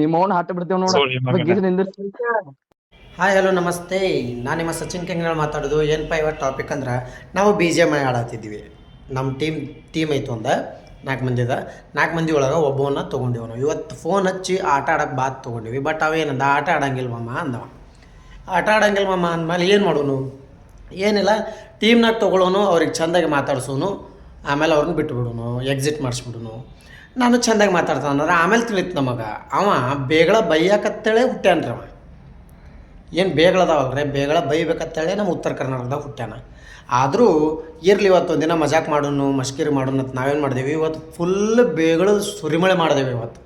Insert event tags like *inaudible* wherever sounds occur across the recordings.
ನಿಮ್ಮ ಅವ್ನ ಹಟ್ಟ ಬಿಡ್ತೇವ್ ನೋಡಿ. ಹಾಯ್ ಹಲೋ ನಮಸ್ತೆ. ನಾನು ನಿಮ್ಮ ಸಚಿನ್ ಕೆಂಗಲ್ ಮಾತಾಡೋದು. ಏನ್ ಪೈವ ಟಾಪಿಕ್ ಅಂದ್ರೆ ನಾವು ಬಿ ಜಿ ಎಂ ಐ ಆಡತ್ತಿದ್ವಿ ನಮ್ಮ ಟೀಮ್ ಟೀಮ್ ಐತು ಒಂದ ನಾಲ್ಕು ಮಂದಿದ ನಾಲ್ಕು ಮಂದಿ ಒಳಗೆ ಒಬ್ಬವನ್ನ ತೊಗೊಂಡಿವಿ ನಾವು ಇವತ್ತು ಫೋನ್ ಹಚ್ಚಿ ಆಟ ಆಡಕ್ಕೆ ಬಾತ್ ತೊಗೊಂಡಿವಿ. ಬಟ್ ಅವೇನಂದ? ಆಟ ಆಡಂಗಿಲ್ಲ ಮಮ್ಮ ಅಂದವ. ಆಟ ಆಡಂಗಿಲ್ಲ ಮಮ್ಮ ಅಂದಮೇಲೆ ಏನು ಮಾಡೋನು? ಏನಿಲ್ಲ. ಟೀಮ್ನಾಗ ತೊಗೊಳೋನು ಅವ್ರಿಗೆ ಚೆಂದಾಗಿ ಮಾತಾಡ್ಸೋನು. ಆಮೇಲೆ ಅವ್ರನ್ನ ಬಿಟ್ಟುಬಿಡೋನು ಎಕ್ಸಿಟ್ ಮಾಡಿಸ್ಬಿಡೋನು. ನಾನು ಚೆಂದಾಗಿ ಮಾತಾಡ್ತಾನ ಆಮೇಲೆ ತಿಳಿತು ನಮಗೆ. ಅವ ಬೇಗಳ ಬೈಯಾಕತ್ತೇಳೆ ಹುಟ್ಟ್ಯಾನ್ರಿ ಅವ. ಏನು ಬೇಗಳದಾವಲ್ರಿ ಬೇಗಳ ಬೈಬೇಕತ್ತೇಳೆ ನಮ್ಮ ಉತ್ತರ ಕರ್ನಾಟಕದಾಗ ಹುಟ್ಟ್ಯಾನ. ಆದರೂ ಇರಲಿ, ಇವತ್ತು ಒಂದಿನ ಮಜಾಕ್ ಮಾಡೋನು ಮಷ್ಕಿರಿ ಮಾಡೋನು ಅಂತ ನಾವೇನು ಮಾಡಿದೀವಿ? ಇವತ್ತು ಫುಲ್ ಬೇಗಳು ಸುರಿಮಳೆ ಮಾಡಿದೆವು ಇವತ್ತು.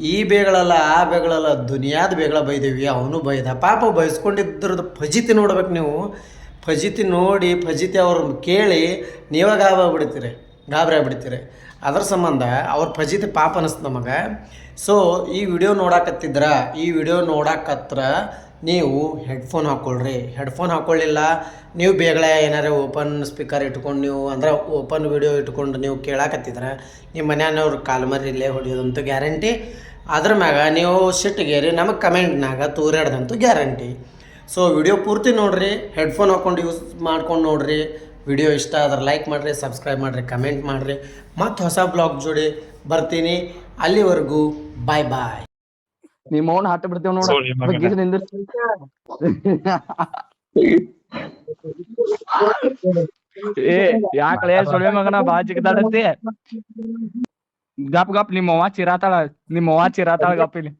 ಈ ಬೇಗಳಲ್ಲ, ಆ ಬೇಗಳಲ್ಲ, ದುನಿಯಾದ ಬೇಗಳ ಬೈದೇವಿ. ಅವನು ಬೈದ ಪಾಪ ಬಯಸ್ಕೊಂಡಿದ್ರದ್ದು ಫಜಿತಿ ನೋಡ್ಬೇಕು ನೀವು. ಫಜಿತಿ ನೋಡಿ, ಫಜಿತಿ ಅವ್ರನ್ನ ಕೇಳಿ ನೀವಾಗ ಗಾಬ ಆಗ್ಬಿಡ್ತೀರಿ. ಗಾಬರಿ ಆಗ್ಬಿಡ್ತೀರಿ. ಅದ್ರ ಸಂಬಂಧ ಅವ್ರ ಫಜಿತಿ ಪಾಪ ಅನಿಸ್ತು ನಮಗೆ ಸೊ ಈ ವಿಡಿಯೋ ನೋಡಾಕತ್ತಿದ್ರ, ಈ ವಿಡಿಯೋ ನೋಡಾಕತ್ರ ನೀವು ಹೆಡ್ಫೋನ್ ಹಾಕ್ಕೊಳ್ರಿ ಹೆಡ್ಫೋನ್ ಹಾಕ್ಕೊಳ್ಳಿಲ್ಲ ನೀವು ಬೇಗಳೆ ಏನಾರ ಓಪನ್ ಸ್ಪೀಕರ್ ಇಟ್ಕೊಂಡು ನೀವು, ಅಂದ್ರೆ ಓಪನ್ ವಿಡಿಯೋ ಇಟ್ಕೊಂಡು ನೀವು ಕೇಳಾಕತ್ತಿದ್ರೆ, ನಿಮ್ಮ ಮನೆಯವ್ರ ಕಾಲ್ಮರಿ ಇಲ್ಲೇ ಹೊಡಿಯೋದಂತೂ ಗ್ಯಾರಂಟಿ ಅದ್ರ ಮ್ಯಾಗ ನೀವು ಸಿಟ್ಟಿಗೇರಿ ನಮಗೆ ಕಮೆಂಟ್ನಾಗ ತೂರಾಡ್ದಂತೂ ಗ್ಯಾರಂಟಿ ಸೊ ವಿಡಿಯೋ ಪೂರ್ತಿ ನೋಡ್ರಿ ಹೆಡ್ಫೋನ್ ಹಾಕ್ಕೊಂಡು ಯೂಸ್ ಮಾಡ್ಕೊಂಡು ನೋಡ್ರಿ. ವಿಡಿಯೋ ಇಷ್ಟ ಆದರೆ ಲೈಕ್ ಮಾಡಿರಿ ಸಬ್ಸ್ಕ್ರೈಬ್ ಮಾಡಿರಿ ಕಮೆಂಟ್ ಮಾಡಿರಿ. ಮತ್ತು ಹೊಸ ಬ್ಲಾಗ್ ಜೋಡಿ ಬರ್ತೀನಿ. ಅಲ್ಲಿವರೆಗೂ ಬಾಯ್ ಬಾಯ್ ನಿಮ್ಮ ಅವ್ನ ಹಾಟ ಬಿಡ್ತೇವ್ ನೋಡಿ. ಸೋಳಿ ಏ ಯಾಕಲೇ ಸೊಳ್ಳೆ ಮಗನ ಬಾ ಗಪ್ ಗಪ್ ನಿಮ್ಮ ಅವ್ವ ಚಿರಾತಾಳ. ನಿಮ್ಮ ಅವ್ವ ಚಿರಾತಾಳ ಗಪ್ ಇಲ್ಲಿ.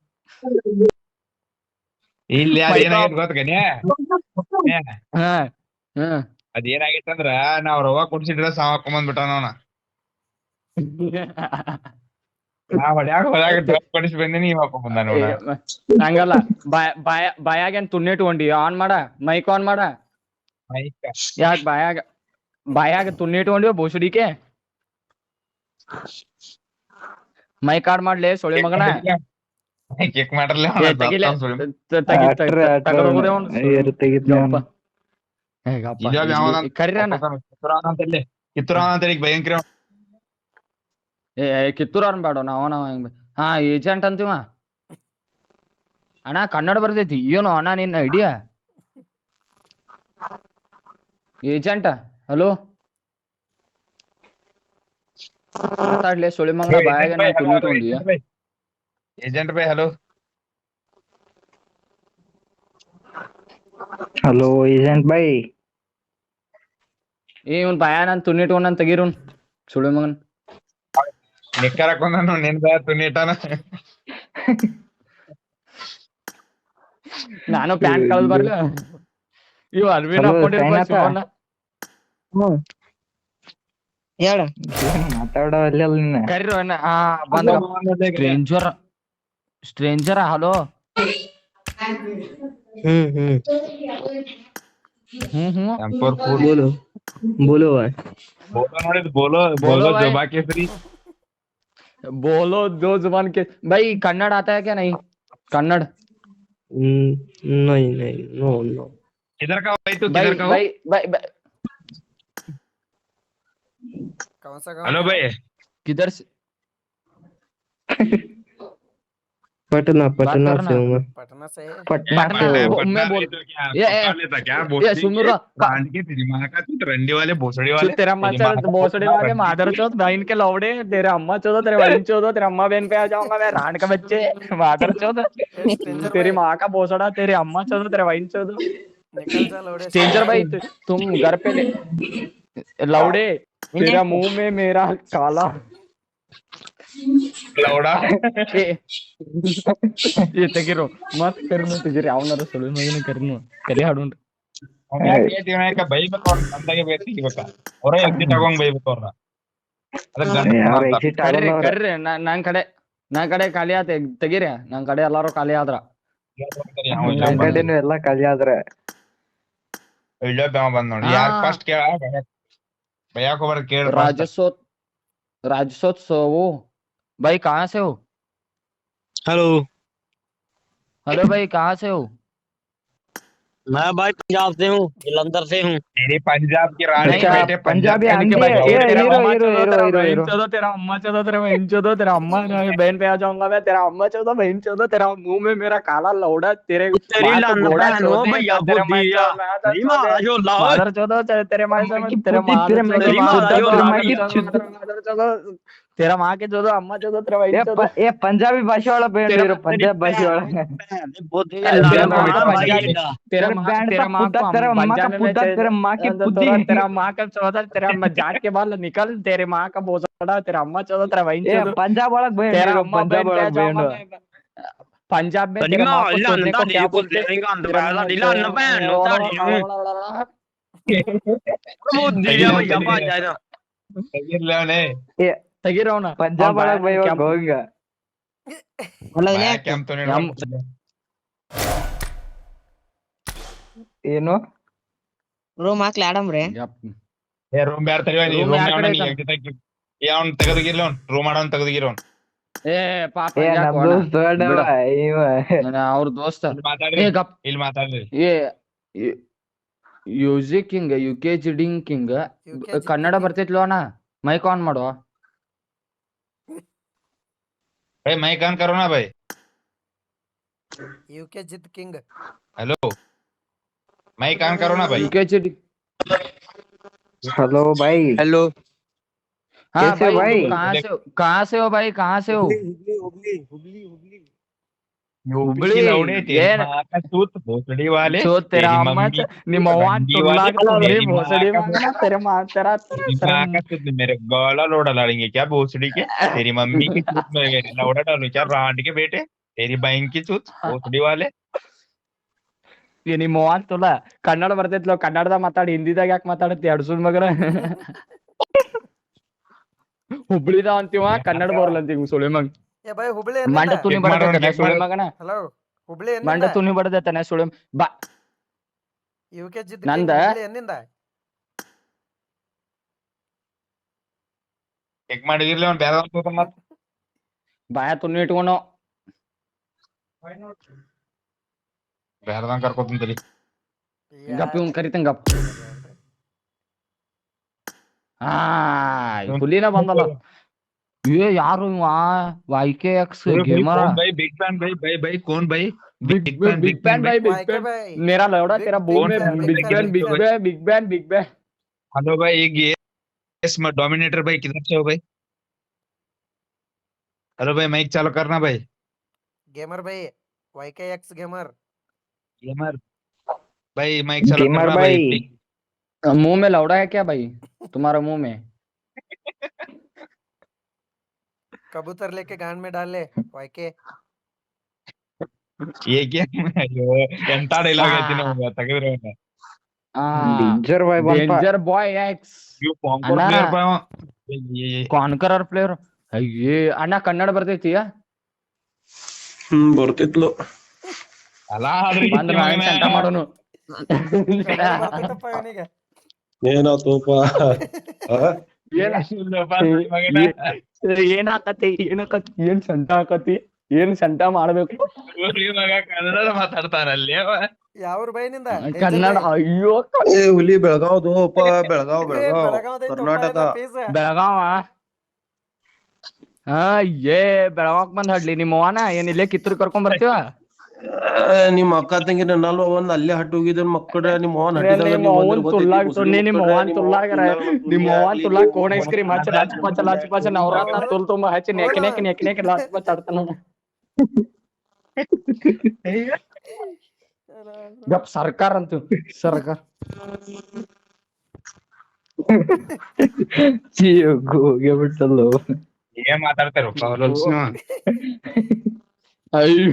ಇಲ್ಲಿ ಅದ್ ಏನಾಗೈತ್ ಗೊತ್ತಗನ್ಯ ಹಾ ಹಾ. ಅದ್ ಅಂದ್ರ ನಾವ್ ರವಾ ಕುಡ್ಸಿಟ್ರ ಸಾವ ಹಾಕೊಂಡ್ ಬಿಟ್ಟಾನ ಅವನ. ನಾ ಹೊಡ್ಯಾಗ ಡ್ರಸ್ ಕೊಡಿಸಿ ಬಂದಿನಿ ನೋಡ. ಹಂಗಲ್ಲ ಬಾಯ ಬಾಯ ಬಾಯಾಗ ಏನ್ ತುಣ್ಣಿ ಇಟ್ಕೊಂಡಿ ಆನ್ ಮಾಡ ಮೈಕ್ ಆನ್ ಮಾಡ. ಯಾಕ ಬಾಯಾಗ ಬಾಯಾಗ ತುಣ್ಣಿ ಇಟ್ಕೊಂಡಿವ ಬೋಸಡಿಕೆ? ಮೈಕ್ ಆಡ್ ಮಾಡ್ಲಿ ಸೊಳ್ಳೆ ಮಗನ? ಕೇಕ್ ಮಾಡ್ರಲ್ಲ ತೆಗಿಲೆ. ತ- ತೆಗಿ ತೆಗಿ ತಗದ್ ಹೋಗುದೆ ಅವ್ನು. ಯಪ್ಪ. ಏ, ಗಪ್ಪ. ಕರೀರಣ್ಣ. ಕಿತ್ತೂರ ಅವ್ರನ್ ಬೇಡ ನಾವ ಹಾ ಏಜೆಂಟ್ ಅಂತೀವ ಅಣ್ಣ ಕನ್ನಡ ಬರ್ತೈತಿ ಏನು ಅಣ್ಣ ನಿನ್ನ ಐಡಿಯಾ ಏಜೆಂಟ ಹಲೋ ಮಾತಾಡ್ಲಿ ಸುಳಿ ಮಂಗ ಬಾಯಾಗ agent bye hello hello agent bye ಏ ಇವ್ನ್ ಬಾಯ ನಾನು ತುಣ್ಣಿಟ್ಕೊಂಡ್ ತೆಗೀರುನ್ ಸುಳಿ ಮಗನ್. ನಿಕ್ಕರ್ ಹಾಕೊಂಡ್ನಿಂದ ತುನಿಟಾನ ನಾನು ಪ್ಯಾಂಟ್ ಕಳ್ದ್ ಬರ್ಲ. ಇವ್ ಅರ್ವಿನ್ ಸಾಯಿನಾಥ. ಶಿವಣ್ಣ ಹೇಳ. ಮಾತಾಡೋ ಅಲ್ಲಿ ಅಲ್ಲ ನಿನ್ನ? ಕರೀರು ಅಣ್ಣ ಆ ಬಂದ ಸ್ಟ್ರೇಂಜರ್ ಸ್ಟ್ರೇಂಜರ್ ಹಲೋ? ಹ್ಮ್ ಹ್ಮ್. ಹ್ಮ್ ಹ್ಮ್. बोलो भाई। बोलो तो बोलो बोलो जुबा के फ्री बोलो दो ज़ुबान के भाई कन्नड़ आता है क्या नहीं? कन्नड़? हम्म, नहीं नहीं नो नो किधर का भाई तो किधर का हो? भाई भाई कौन सा हेलो भाई। किधर से पटना पटना से हूँ मैं। पटना से। पटना मैं बोल- क्या? ये- ये- लेता क्या? ये सुन के रहा बाँध के तेरी माँ का तू रंडी वाले भोसड़ी वाले? तेरा तेरी माँ भोसड़ी वाले मादर चौथ बहन के लौड़े तेरे अम्मा चौथ तेरे बहन चौथ तेरे अम्मा बहन पे आ जाऊँगा मैं रान का बच्चे मादर चौथ। तेरी माँ का भोसड़ा तेरे अम्मा चौथ तेरे बहन चौथ। स्ट्रेंजर भाई तुम घर पे लौड़े तेरा मुँह में मेरा काला ಲೌಡಾ ಏ. ತೆಗಿರು. ಮತ್ ಕರಿನು ತೆಗಿರಿ ಅವನರ ಸುಳಿ ಮಗನ ಕರಿನು ಕರಿ ಹಾಡೋಣ ಅವ್ರ ಅಂದಾಗೆ ಎಕ್ಸಿಟ್ ನನ್ ಕಡೆ ನನ್ ಕಡೆ ಖಾಲಿ ಆತ ತೆಗೀರಿ. ನನ್ ಕಡೆ ಎಲ್ಲಾರು ಖಾಲಿ ಆದ್ರ. ಎಲ್ಲಾ ಖಾಲಿ ಆದ್ರ. ಬಂದ್ ನೋಡಿ. ಯಾರ್ ಫಸ್ಟ್ ಕೇಳ ಬಯಾಕ್ ಹೋಗ್ಬಾರ್ದು ಕೇಳ ರಾಜಸೋತ್ ಸೋ भाई कहाँ से हो? हेलो। हेलो भाई कहाँ से हो? मैं भाई पंजाब से हूँ जलंधर से हूँ। तेरी पंजाब की रानी अच्छा, बेटे पंजाब पंजाबी के आंधी है, ये तेरा हीरो, मामा हीरो, चौदह, हीरो, तेरा हीरो, बहन हीरो। चौदह, तेरा अम्मा चौदह तेरा बहन चौदह तेरा अम्मा *laughs* बहन पे आ जाऊँगा मैं तेरा अम्मा चौदह बहन चौदह तेरा मुँह में मेरा काला लौड़ा तेरे तेरी माँ को घोड़ा चौदह, भैया तेरे माँ चौदह, मैं तो नहीं चौदह, मारा जो लाओ मादर चौदह तेरे तेरे माँ से माँ तेरे पुती, मादर तेरे माँ चौदह, तेरा माँ के जो अम्मा जो तेरा भाई ये पंजाबी भाषा वाला बैंड तेरा पंजाब भाषा वाला तेरा माँ तेरा माँ का तेरा माँ का पुत्ता तेरा माँ की पुद्दी तेरा माँ का चौथा तेरा मज़ाक के बाल निकल तेरे माँ का बोझड़ा तेरा अम्मा चौथा तेरा भाई चौथा पंजाब वाला बैंड तेरा पंजाब वाला बैंड पंजाब में तेरा माँ को सुनने को क्या बोलते हैं बैंड ये ತೆಗಿರ ಪಂಜಾಬ್ ಬೈ ಹೋಗ ಏನು? ರೂಮ್ ಹಾಕ್ಲಿ ಆಡಮ್ರಿ ಏ ರೂಮ್ ಬ್ಯಾರ ತೆಗಿವ ನೀ? ರೂಮ್ ಅವ್ನ್ ರೂಮ್ ಮಾಡೋನ್ ತೆಗೆದಿಗಿರ ಅವ್ನ್. ಏ ಪಾಪ ಅವ್ರ ದೋಸ್ತ. ಇಲ್ಲಿ ಮಾತಾಡ್ಲಿ ಏ ಮ್ಯೂಸಿಕ್ ಹಿಂಗ ಯು ಕೆ ಜಿ ಡಿಂಗ್ ಹಿಂಗ ಕನ್ನಡ ಬರ್ತೈತ್ಲೋ ಅಣ್ಣ? ಮೈಕ್ ಆನ್ ಮಾಡುವ. भाई मैं ऑन करो ना भाई। यूके जित किंग हेलो मैं ऑन करो ना भाई। यूके जित हेलो भाई। हेलो हाँ कैसे भाई, भाई? कहाँ से कहाँ से हो भाई? कहाँ से हो? हुगली हुगली हुगली हुगली माँ का सूत भोसड़ी वाले जो तेरा तेरी अम्मा मम्मी ನಿಮ್ಮ ಅವ್ವ गंदी तुल्ला वाले, के तुल्ले तेरी माँ भोसड़ी का मांगना तेरे माँ तेरा तेरी तेरा माँ का सूत मेरे गला लोड़ा डालेंगे क्या भोसड़ी के तेरी मम्मी की सूत में मेरे लौड़ा डालू क्या रांड के बेटे तेरी बहन की सूत भोसड़ी वाले ಏ ನಿಮ್ಮ ಅವ್ವ ತುಲ್ಲ *laughs* ಕನ್ನಡ ಬರ್ತೈತ್ಲೋ ಕನ್ನಡದಾಗ ಮಾತಾಡಿ ಹಿಂದಿದಾಗ ಯಾಕೆ ಮಾತಾಡತ್ತಿ ಅಡ್ಸುನ್ ಮಗನ *laughs* ಹುಬ್ಳಿದ ಅಂತೀವ ಕನ್ನಡ ಬರಲ್ಲ ಅಂತೀವಿ ಸುಳಿ ಮಗ ಏ ಬೈ ಹುಬ್ಳಿ ಮಂಡ ತುನಿ ಬಡದ ಸುಳಿ ಮಗನ? ಹಲೋ ಹುಬ್ಳಿ ಮಂಡ ತುನಿ ಬಡದೈತನೆ ಸುಳಿ. ಬಾ. ಯುಕೆ ನಂದ? ಎನ್ನಿಂದ ಚೆಕ್ ಮಾಡಿರ್ಲಿ ಅವ್ನ್ ಬೇರೆ ಬಾಯ ತುನಿ ಇಟ್ಕೊಂಡು. ಬೇರೆದವ್ನ್ ಕರ್ಕೊತೀನಿ ತಡಿ ಗಪ್ ಇವ್ನ್ ಕರಿತಂಗ ಗಪ್. ಹಾ. ಹುಲಿನ ಬಂದಲ್ಲ. ये यार वहाँ वाई के एक्स गेमर भाई बिग पैन भाई? भाई भाई कौन भाई? बिग बैन बिग बैन भाई बिग बैन मेरा लौड़ा तेरा बोन है big ban big ban big ban big ban hello भाई एक ये इसमें डोमिनेटर भाई किधर से हो भाई? हेलो भाई माइक चालू करना भाई। गेमर भाई Y K X gamer gamer भाई माइक चालू गेमर भाई मुँह में लौड़ा है क्या भाई? तुम्हारा मुँह में? कबूतर लेके गांड में डाल ले वाईके ये क्या ಅಯ್ಯೋ ಎಂತ ಡೈಲಾಗ್ ಐತಿ ನಮ್ಗೆ ತೆಗೆದ್ರೆ डेंजर भाई बनपा डेंजर बॉय एक्स ಇವ್ ಕಾಂಕೋರ್ ಅಣ್ಣ. ಪ್ಲೇಯರ್ ಬಾ ಕಾನ್ಕರರ್ ಪ್ಲೇಯರ್ ಅಯ್ಯೇ ಅಣ್ಣ ಕನ್ನಡ ಬರ್ತೈತಿಯಾ ಹ್ಮ್ ಬರ್ತಿತ್ಲು ಅಲ್ಲ ಆದ್ರೆ ಬಂದ್ರ ನಾವೇನ್ ಸಂಟ ಮಾಡೋನು ಬರ್ತೈತಪ್ಪ ಇವನಿಗೆ ಏನಾತೋಪ ಏನ್ ಆಕತಿ ಏನ್ ಆಕತಿ ಏನ್ ಸಂಟ ಆಕತಿ ಏನ್ ಸಂಟ ಮಾಡ್ಬೇಕು? ಕನ್ನಡ ಮಾತಾಡ್ತಾರಲ್ಲಿ ಯಾವ್ರ ಬೈನಿಂದ? ಕನ್ನಡ ಅಯ್ಯೋ ಹುಲಿ ಹುಲಿ ಅಪ್ಪ ಬೆಳಗಾವ್ ಬೆಳಗಾವ್ ಕರ್ನಾಟಕ. ಬೆಳಗಾವ? ಹಾ ಏ ಬೆಳಗಾವ್ ಬಂದ್ ಹಡ್ಲಿ ನಿಮ್ಮ ಅವ್ವನ? ಏನ್ ಇಲ್ಲೇ ಕಿತ್ತೂರ್ ಕರ್ಕೊಂಡ್ ಬರ್ತೀವ? ಆ, ನಿಮ್ ಅಕ್ಕ ತಂಗಿ ನನ್ನಲ್ವ ಒಂದ್ ಅಲ್ಲೇ ಹಟ್ಟು ಹೋಗಿದ್ರ ಮಕ್ಕಳ ನಿಮ್ಮ ಅವನ್ ನಿಮ್ಮ ನಿಮ್ಮ ನಿಮ್ಮ ಕೋನ್ ಐಸ್ ಕ್ರೀಮ್ ಹಚ್ಚಿ ಲಾಚ್ ಪಚ್ಚ ಲಾಚ್ ಪಚ್ಚ ನವ್ರತ್ನ ತುಲ್ ತುಂಬ ಹಚ್ಚಿ ನೆಕ್ ನೆಕ್ ನೆಕ್ ನೆಕ್ ಲಾಚ್ ಪಚ್ಚ ಆಡ್ತಾನ ಗಪ್ ಸರ್ಕಾರ ಅಂತ ಸರ್ಕಾರ. ಬಿಟ್ಟಲ್ಲೋ. ಏನ್ ಮಾತಾಡ್ತಾರ ಅಯ್ಯೋ.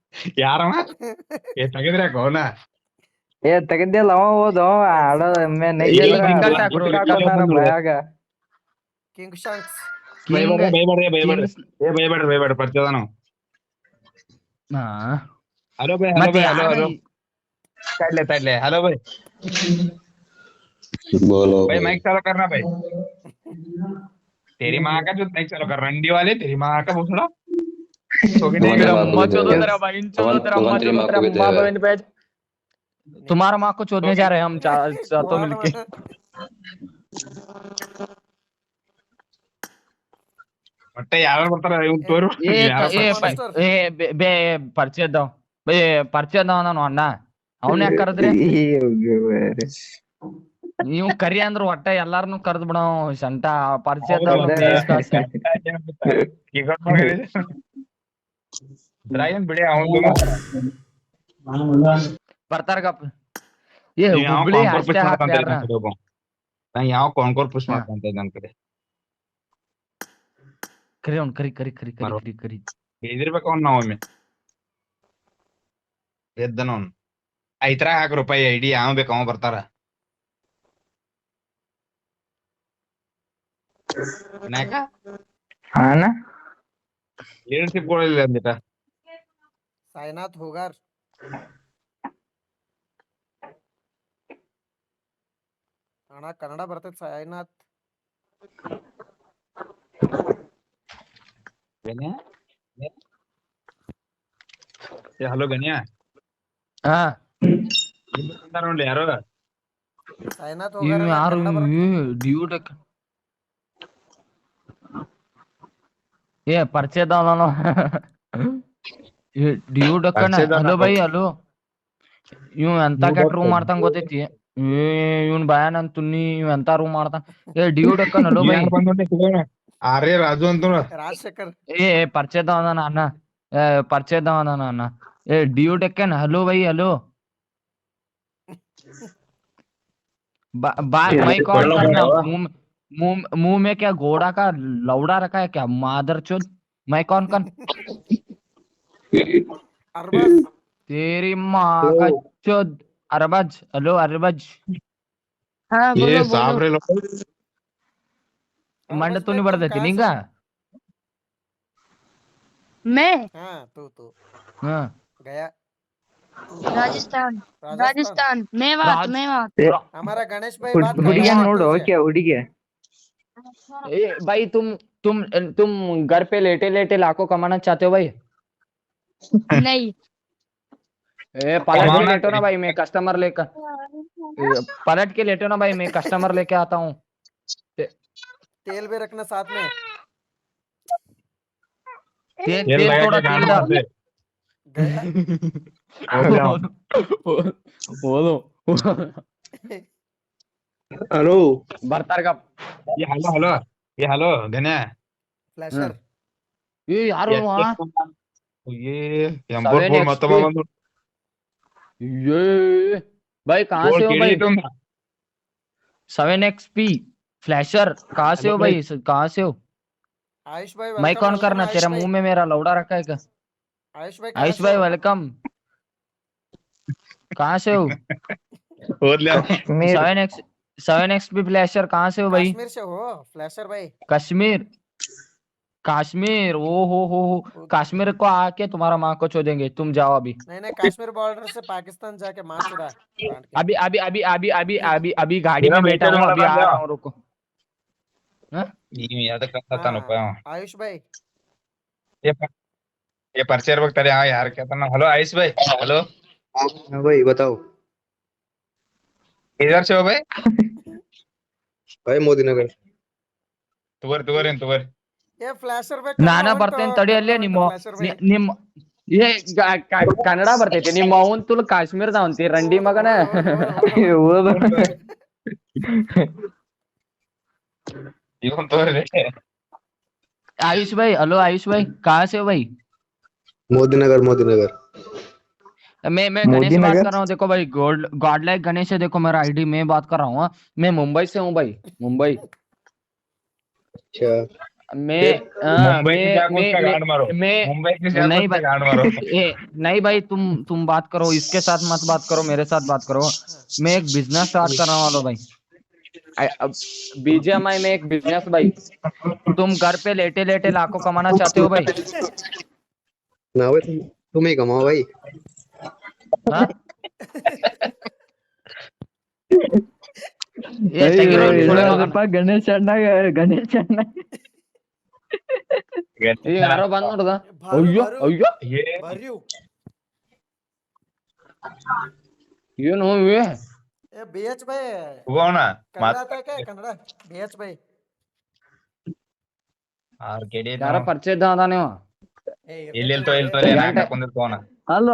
ಯಾರವ ಏ ತೆಗೆದ್ರೆ ಕೋನ ಏ ತೆಗ್ದಿಲ್ಲ ಅವ ಓದು ಆಡೋ ಮೇ ಇಲ್ಲ, ಸಿಂಗಲ್ ಇಲ್ಲ, ಟ್ಯಾಪ್ ಇಲ್ಲ, ಹಾಕೊಂಡಾರ ಇಲ್ಲ, ಬ್ಯಾಗ ಕಿಂಗ್ ಶಾಂಕ್ಸ್ ಬೈಬೇಡ್ರಿ ಬೈಬೇಡ್ರಿ ಬೈಬೇಡ್ರಿ ಏ ಬೈಬೇಡ್ರಿ ಬೈಬೇಡ್ರಿ ಪರಿಚಯ ನಾವು ಹಾ ಹಲೋ ಬೈ ಹಲೋ ಮತ್ತೆ ಬೈ ಹಲೋ ಯಾರ ಹಲೋ ತಡ್ಲೆ तडले हेलो भाई बोलो भाई माइक चालू करना भाई तेरी माँ का जो माइक चालू कर रंडी वाले तेरी माँ का भोसड़ा सो तुम्हारा माँ को चोदने जा रहे हैं हम चा- चारों मिलके ಮತ್ತೆ ಯಾರು ಬರ್ತಾರ ಇವ್ನ್ ತೋರು ಏ ಯಾರು ಏ ಬರ್ತಾರ? ಪ- ಏ ಬೆ- ಬೇ ಪರಿಚಯ ಇದ್ದಾವ್ ಬೇ ಪರಿಚಯ ಇದ್ದಾವ ನಾನು ಅಣ್ಣ ಅವ್ನ ಯಾಕೆ ಕರೆದ್ರಿ ನೀವು ಕರಿ ಅಂದ್ರ ಒಟ್ಟ ಎಲ್ಲಾರನು ಕರೆದ್ ಬಿಡ ಸಂಟ ಪರಿಚಯ *laughs* ಇದ್ದವ್ನು ಹೌದು. Because. ಈಗ ನೋಡಿ. ಡ್ರಾಗನ್ ಬಿಡಿ ಅವ್ನು ಬರ್ತಾರ ಗಪ್ ಏ ನೀವ್ ಯಾವ ಹುಬ್ಳಿ ಕಾಂಕೋರ್ ಅಷ್ಟೇ ಪುಷ್ ಮಾಡ್ಕೊಂತ ಹಾಕ್ಯಾರ ಇದ್ದ ಕಡೆ ಒಬ್ಬ. ನಾ ಯಾವ ಕಾಂಕೋರ್ ಪುಷ್ ಮಾಡ್ಕೊಂತ ಇದ್ದ ನನ್ ಕಡೆ ಕರಿ ಅವ್ನ್ ಕರಿ ಕರಿ ಕರಿ ಕರಿ ಬರೋ. ಕರಿ ಕರಿ ಎದಿರ್ಬೇಕು ಅವ್ನ ನಾವೊಮ್ಮೆ ಎದ್ದನ ಅವ್ನು ಐತ್ರ ಹಾಕ ರೂಪಾಯಿ ಐಡಿ ಯಾವ ಬೇಕು ಅವ ಬರ್ತಾರ ವಿನಾಯಕ ಅಣ್ಣ ಲೀಡರ್ಶಿಪ್ ಕೊಡಲಿಲ್ಲ ಅಂದಿಟ ಸಾಯಿನಾಥ್ ಹೋಗಾರ್ ಅಣ್ಣ ಕನ್ನಡ ಬರ್ತೈತಿ ಸಾಯಿನಾಥ್ ಹಲೋ ಗಣ್ಯ ಹಾ ನೋಡ್ಲಿ ಯಾರು ಸಾಯಿನಾಥ್ ಹೋಗಾರ್ ಯಾರು ಕನ್ನಡ ಬರ್ತೈತಿ ಡ್ಯೂಟ್ ಏ ಪರಿಚಯ ನಾನು ಡ್ಯೂ ಡಕ್ಕಣ ಹಲೋ ಬೈ ಹಲೋ ಇವ್ ಎಂತ ಕೆಟ್ಟ ರೂಮ್ ಮಾಡ್ತಾನ ಗೊತ್ತೈತಿ? ಏ ಇವ್ನ್ ಭಯ ನನ್ ತುನ್ನಿ ಇವ್ ಎಂತ ರೂಮ್ ಮಾಡ್ತಾನ ಏ ಡ್ಯೂ ಡಕ್ಕನ್ ಹಲೋ ಬೈ. ಅರೇ ರಾಜು ಅಂತ ರಾಜಶೇಖರ್. ಏ ಪರಿಚಯ ಅಣ್ಣ. ಏ ಪರಿಚಯ ಅಣ್ಣ. ಏ due Deccan hello bye hello ಬಾ ಬಾ ಮೈಕ್ ಆನ್ मुंह में- मुंह मुंह में क्या घोड़ा का लौड़ा रखा है क्या मादर चोद माइक ऑन कर ಅರ್ಬಸ್ तेरी माँ का चोद अरबज हेलो अरबज ಹಾ ಏ ಬೋಲೋ ಸಾಬ್ರೆ मंड अरबज तो नहीं भाई, बढ़ तुम देती कहाँ नहीं से? का मैं ಹಾ ತೂ ತೂ हाँ गया राजस्थान राजस्थान राजस्थान मेवात राज- मेवात हमारा गणेश भाई ಹುಡ್- बात कर ಹುಡುಗಿಯನ್ रहे हैं ನೋಡು तुमसे। ಓಕೆ ಹುಡುಗಿ ए भाई तुम तुम तुम घर पे लेटे लेटे लाखों कमाना चाहते हो भाई? नहीं। ए पलट के लेटो ना भाई मैं कस्टमर लेकर। पलट के लेटो ना भाई मैं कस्टमर लेके आता हूँ। ते, तेल भी रखना साथ में। तेल तेल तेल थोड़ा तेल डाल मारते। बोलो। ಹಲೋ ಬರ್ತಾರ ಗಪ್ ಏ ಹಲೋ ಹಲೋ ಏ ಹಲೋ ಗಣ್ಯ फ्लैशर ಏ ಯಾರು ಅವ? ಏ ಎಂಬರ್ಪುರ್ ಮತ್ತೊಬ್ಬ XP. ಬಂದು ये भाई कहाँ से हो भाई सेवन एक्स पी फ्लैशर कहाँ से हो भाई कहाँ से हो आयुष भाई माइक welcome, ऑन welcome, करना आयुष तेरा भाई। मुंह में मेरा लौड़ा रखा है क्या आयुष भाई कहाँ आयुष से भाई हो? वेलकम कहाँ से हो ಹೋದ್ಲ Kashmir seven x seven X P flasher कहाँ से हो भाई? कश्मीर से हो फ्लैशर भाई। कश्मीर। कश्मीर ओ हो हो हो। कश्मीर को आके तुम्हारा माँ को छो देंगे तुम जाओ अभी। नहीं नहीं कश्मीर बॉर्डर से पाकिस्तान जाके माँ छुड़ा अभी अभी अभी अभी अभी अभी अभी गाड़ी में बैठा हूँ अभी आ रहा हूँ रुको। हाँ? तो हाँ, आयुष भाई। ये पर, ये परचेर वक्त अरे हाँ यार कहता ना हेलो आयुष भाई हेलो। हाँ भाई बताओ। ಇದಾರ ಶಿವಭಾಯ್ ಬಾಯ್ ಮೋದಿನಗರ್ ತಗೋರಿ ತಗೋರಿ ಏನ್ ತಗೋರಿ. ಏ ಫ್ಲಾಶರ್ ಬೇಕು ನಾನ ಬರ್ತೇನೆ ತಡಿ ಅಲ್ಲೇ ನಿಮ್ಮ ನಿಮ್ಮ ಏ ಕನ್ನಡ ಬರ್ತೈತಿ. ನಿಮ್ಮ ಅವನ್ ತುಲ್ ಕಾಶ್ಮೀರ್ದ ಅವಂತಿ ರಂಡಿ ಮಗನ. ಓದು. ಇವನ್ ತಗೋರಿ. ಆಯುಷ್ ಭಾಯ್ ಹಲೋ ಆಯುಷ್ ಭಾಯ್ ಕಾಸೆ ಭಾಯ್ ಮೋದಿನಗರ್ ಮೋದಿನಗರ್ मैं मैं गणेश बात कर रहा हूँ देखो भाई गोल्ड गॉड लाइक गणेश देखो मेरा आईडी मैं बात कर रहा हूँ हाँ। मैं मुंबई से हूँ भाई मुंबई। अच्छा। मैं हाँ, मैं नहीं भाई *laughs* नहीं भाई तुम तुम बात करो इसके साथ मत बात करो मेरे साथ बात करो। मैं एक बिज़नेस स्टार्ट करने वाला हूँ भाई। बीजेएमआई में एक बिज़नेस भाई। तुम घर पे लेटे लेटे लाखों कमाना चाहते हो भाई? ना भाई तुम ही कमाओ भाई। ಗಣೇಶ್ ಅಣ್ಣಾಗ ಗಣೇಶ್ ಅಣ್ಣ. ಯಾರೋ ಬಂದ್ ನೋಡ್ದ. ಅಯ್ಯೋ ಅಯ್ಯೋ. ಏನು ಬಿ ಎಚ್ ಬೈ. ಹೋಗೋಣ. B H bye. ಯಾರ ಪರಿಚಯ ಇದ್ದ ಅದ ನೀವು ಇಲ್ಲ ಇಲ್ಲ ಅಲ್ಲೋ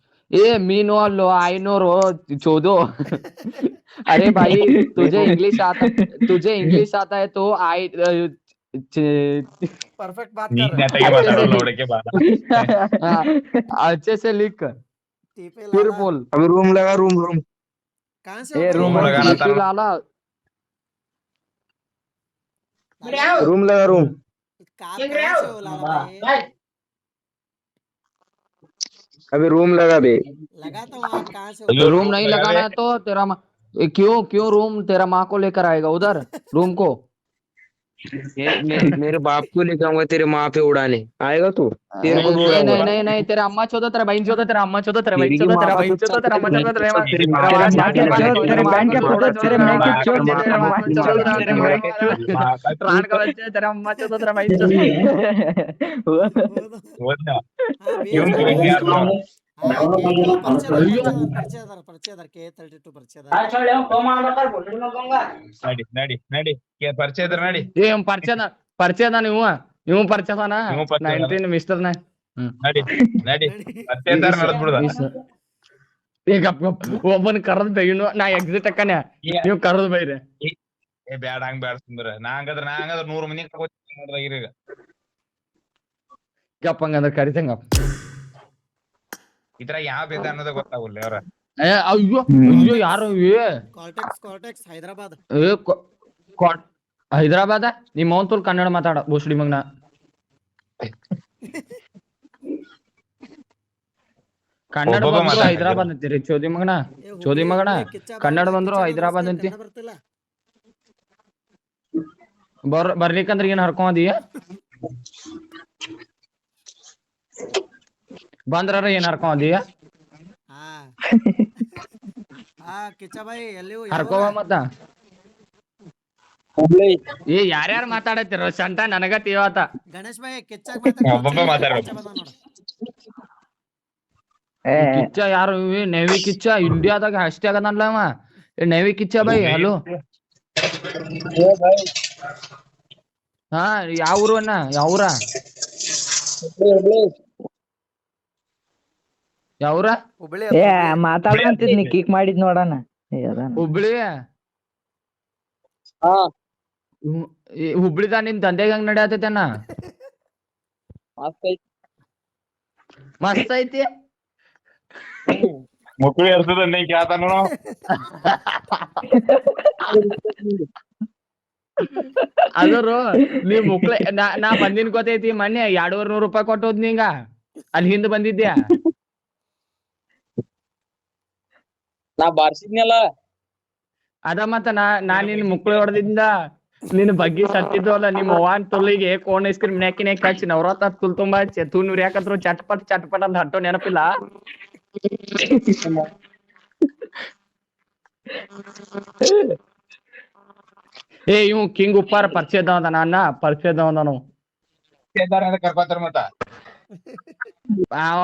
ये मीन और लो आई नो रो चोदो। *laughs* अरे भाई तुझे इंग्लिश आता तुझे इंग्लिश आता है तो आई परफेक्ट बात कर रहा हूँ। *laughs* हाँ, अच्छे से लिख। कर फिर बोल। अभी रूम लगा रूम रूम कहाँ से ये रूम लगाना लाला रूम लगा रूम कहाँ से अभी रूम लगा दे। लगा तो कहाँ से रूम नहीं लगा लगाना है तो तेरा क्यों क्यों रूम तेरा माँ को लेकर आएगा उधर? *laughs* रूम को। ये मे, मेरे बाप को लेकर आऊँगा तेरे माँ पे उड़ाने? आएगा तू? हाँ। तेरे को नहीं नहीं नहीं नहीं नहीं तेरा अम्मा चौदह तेरा बहन चौदह तेरा अम्मा चौदह तेरा बहन चौदह तेरा बहन चौदह तेरा अम्मा चौदह तेरा बहन तेरे बहन के चौदह तेरे मैं के चौदह तेरा अम्मा चौदह तेरे मैं के चौदह प्राण का बच्चा तेरा अम्मा चौदह तेरा बहन चौदह वो तेर ಪರಿಚಯದ ನೀವು ಇವ್ ಪರಿಚಯದಾನ ನೈನ್ಟೀನ್ ಈಗ ಒಬ್ಬನ್ ಕರದ್ ಬೈನು ನಾ ಎಕ್ಸಿಟ್ ಅಕ್ಕನೆ ನೀವು ಕರದ್ ಬೈರಿ ಏ ಬ್ಯಾಡ ಹಂಗ್ ಬ್ಯಾಡ ಸುಂದ್ರ ನಾ ಹಂಗದ್ರ ನಾ ಹಂಗದ್ರ ನೂರ್ ಮನಿ ಕರ್ಕೊತೀನಿ ನೋಡ್ರಿ ಈಗ. ಕರಿತಂಗಪ್ಪ ಈ ತರ ಯಾವ ಬೇದ ಅನ್ನೋದೇ ಗೊತ್ತಾಗಲ್ಲ ಅವ್ರ. ಏ ಅಯ್ಯೋ ಅಯ್ಯೋ ಯಾರು ಏ ಕಾರ್ಟೆಕ್ಸ್ ಕಾಲ್ಟೆಕ್ಸ್ ಹೈದರಾಬಾದ್ ಏ ಕೊ- ಕೊ- ಹೈದರಾಬಾದ ನಿಮ್ಮ ಅವನ್ ತೋಲ್ ಕನ್ನಡ ಮಾತಾಡ ಬೋಸ್ಡಿ ಮಗ್ನ. ಕನ್ನಡ ಒಬ್ಬೊಬ್ಬ ಬಂದ್ರು ಮಾತಾಡ್ತಿದ್ರು. ಹೈದರಾಬಾದ್ ಅಂತೀರಿ ಚೋದಿ ಮಗನ? ಚೋದಿ ಮಗನ? ಕನ್ನಡ ಬಂದ್ರು ಹೈದರಾಬಾದ್ ಅಂತಿ. ಬರ್ತಿಲ್ಲ ಬರ್ ಬರ್ಲಿಕ್ಕಂದ್ರ ಏನ್ ಹರ್ಕೊಂಡಿ *laughs* ಬಂದ್ರ ಏನ್ ಹರ್ಕೊಂಡಿ ಹಾ. *laughs* ಹಾ ಎಲ್ಲಿ ಹರ್ಕೋವ ಮತ್ತ? ಏ ಯಾರ್ಯಾರು ಮಾತಾಡತ್ತಿರೋ ಸಂಟ ನನಗ ತೀವತ್ತ ಗಣೇಶ್ ಬಾಯಿ ಕಿಚ್ಚಾಗ ಒಬ್ಬೊಬ್ಬ ಮಾತಾಡ್ಬೇಕು. ನೋಡು. ಕಿಚ್ಚ ಯಾರು? ಇವ್ ನೆವಿ ಕಿಚ್ಚ ಇಂಡಿಯಾದಾಗ ಅಷ್ಟೇ ಆಗದನ್ಲ ಅವ. ಏ ನೆವಿ ಕಿಚ್ಚ ಬೈ ಹಲೋ. ಹಾ ಯಾವ ಊರು ಅಣ್ಣ ಯಾವ ಊರ ಯಾವ್ರ? ಹುಬ್ಳಿ ಏ ಮಾತಾಡಂತಿದ್ ನೀ ಕಿಕ್ ಮಾಡಿದ್ ನೋಡಣ. ಹುಬ್ಳಿ? ಹು- ಈ ಹುಬ್ಳಿದ ನಿನ್ ದಂಧೆಗೆ ಹೆಂಗ್ ನಡೆಯತೈತಣ್ಣ ಮಸ್ತ್ ಐತಿ. ಮುಕ್ಕಳಿ ಇರ್ತದ ನೀ ಕೇಳ್ತಾನ ಅದರು ನೀ ಮುಕ್ಳೆ ನಾ ನಾ ಬಂದಿನ್ ಗೊತ್ತೈತಿ ಮೊನ್ನೆ ಎರಡೂವರೆ ನೂರು ರೂಪಾಯಿ ಕೊಟ್ಟೋದ್ ನಿಂಗ. ಅಲ್ಲಿ ಹಿಂದ್ ಬಂದಿದ್ಯಾ? ನಾ ಬಾರ್ಸಿದ್ನಲ್ಲ. ಅದ ಮತ್ತ ನಾ ನಾ ನಿನ್ ಮುಕ್ಳು ಹೊಡೆದಿಂದ ನಿನ್ ಬಗ್ಗೆ ಸತ್ತಿದ್ವಲ್ಲ ನಿಮ್ಮ ಅವ್ವನ್ ತುಲ್ಲಿಗೆ ಕೋನ್ ಐಸ್ ಕ್ರೀಮ್ ನ್ಯಾಕಿನ ಕಚ್ಚಿ ಹಚ್ಚಿ ನವರತ್ತ ತುಲ್ ತುಂಬಾ ಹಚ್ಚಿ ತೂನೂರ್ ಯಾಕಂದ್ರು ಚಟ್ಪಟ್ ಚಟ್ಪಟ್ ಅಂತ ಹಟ್ಟೋ ನೆನಪಿಲ್ಲ? ಏ ಇವ್ ಕಿಂಗ್ ಉಪ್ಪಾರ ಪರಿಚಯ ಅದ ನಾನ ಪರಿಚಯ ಅದಾನು ಕರ್ಪಾತ್ರ ಮತ್ತ? ಅವ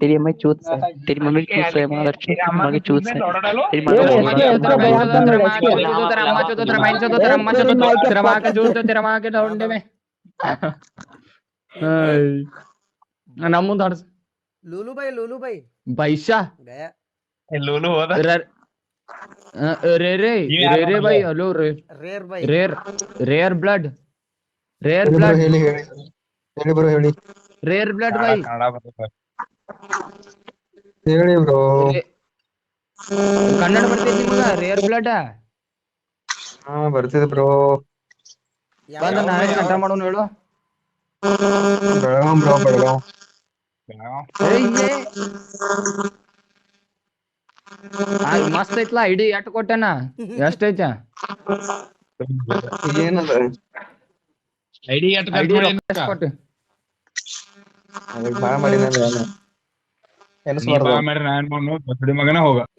तेरी मम्मी चूत है तेरी मम्मी चूत है मदर चूत मम्मी चूत है तेरी मम्मी नमू तेरी मम्मी चूत लूलू तेरी मम्मी चूत लूलू तेरी रे रे रे रे भाई हेलो रे। रेयर भाई। Rare rare blood rare blood. Rare blood भाई। ಹೇಳಿ ಬ್ರೋ. ಕನ್ನಡ ಬರ್ತೈತಿ ನಿಮಗ? ರೇರ್ ಬ್ಲಡ್ ಹಾ ಬರ್ತಿದೆ ಬ್ರೋ. ಬಂದ ನಾಳೆ ಕಂಟ ಮಾಡೋಣ ಹೇಳು. ಬೆಳಗಾಂ ಬ್ರೋ ಬೆಳಗಾಂ. ಆ, ಮಸ್ತ್ ಐತ್ಲಾ ಐಡಿ ಎಟ್ ಕೊಟ್ಟೆನ? ಎಷ್ಟ ಐತ? ಏನದ? ಐಡಿ ಎಟ್ ಕೊಟ್ಟೆ. ಅದಕ್ಕೆ ಬಾಳ ಮಾಡಿದ ಎನಸ್ಬಾರ್ದು ಮಾಡ್ರಿ ನಾನ್ ಬಸಡಿ ಮಗನ ಹೋಗ. *laughs*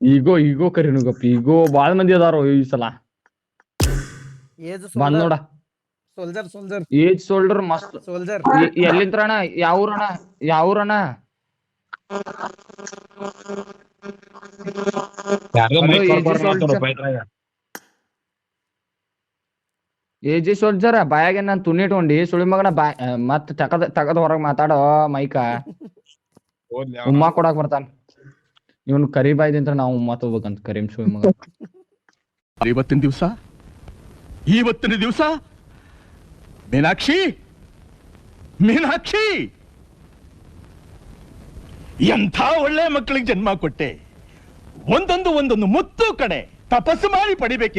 ಈಗೋ ಈಗೋ ಕರಿ ಗಪ್ಪ ಈಗೋ ಬಾಳ ಮಂದಿ ಅದಾರೋ ಈ ಸಲ. ಏಜ್ ಬಂದ್ ನೋಡ. ಸೋಲ್ಜರ್ ಸೋಲ್ಜರ್ ಏಜ್ ಸೋಲ್ಡರ್ ಮಸ್ತ್. ಸೋಲ್ಜರ್ ಎಲ್ಲಿಂತ್ರಣ ಯಾವೂರಣ ಯಾವೂರಣ ಯಾರ್ದೋ ಅದು mic ಏಜಿ ಸೋಲ್ಜರ ಬಾಯಾಗೆ ನಾನ್ ತುನಿ ಇಟ್ಕೊಂಡಿ ಸುಳಿ ಮಗನ ಬಾ ಮತ್ ತಗದ ತಗದ ಹೊರಗ್ ಮಾತಾಡೋ ಮೈಕ. ಉಮ್ಮ ಕೊಡಾಕ್ ಬರ್ತಾನ. ಇವನ್ ಕರಿ ಬಾಯ್ದಿಂತ್ರ ನಾವು ಉಮ್ಮ ತಗೋಬೇಕಂತ ಕರೀಂ ಸುಳಿ ಮಗ ಇವತ್ತಿನ ದಿವಸ? ಇವತ್ತಿನ ದಿವಸ? ಮೀನಾಕ್ಷಿ? ಮೀನಾಕ್ಷಿ? ಎಂಥ ಒಳ್ಳೆ ಮಕ್ಕಳಿಗೆ ಜನ್ಮ ಕೊಟ್ಟೆ? ಒಂದೊಂದು ಒಂದೊಂದು ಮುತ್ತು ಕಡೆ ತಪಸ್ಸು ಮಾಡಿ ಪಡಿಬೇಕಿಂತ